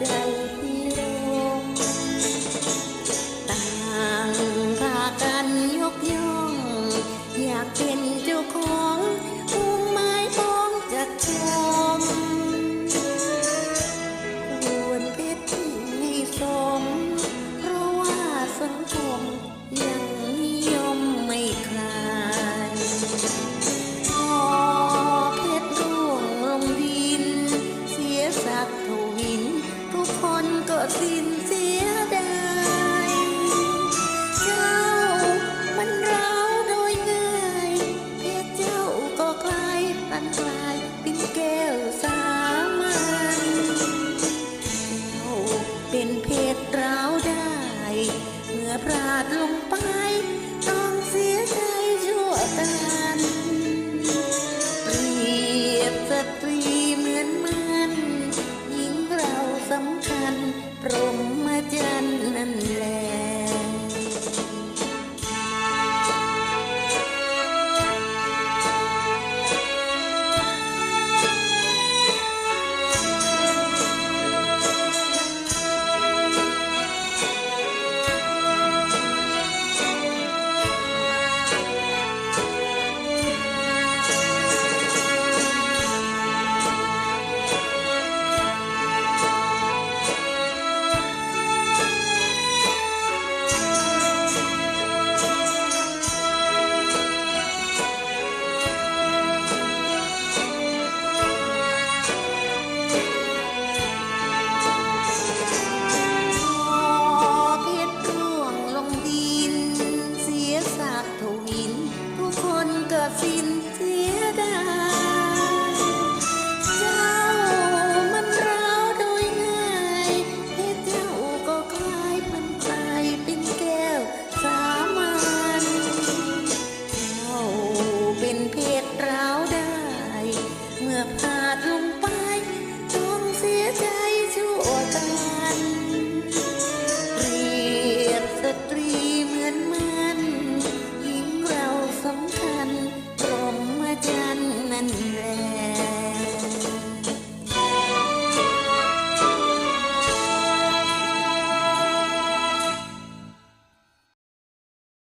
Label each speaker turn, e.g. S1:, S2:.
S1: Từ. ปันปลายเป็นแก้วสามัญเป็นเพศร้าวได้ เมื่อพลาดลงไป คนก็ฟินเสียดายเจ้ามันร้าวโดยง่ายเพชรเจ้าก็คลายมันกลายเป็นแก้วสามัญเจ้าเป็นเพชรร้าวได้ เมื่อขาดลง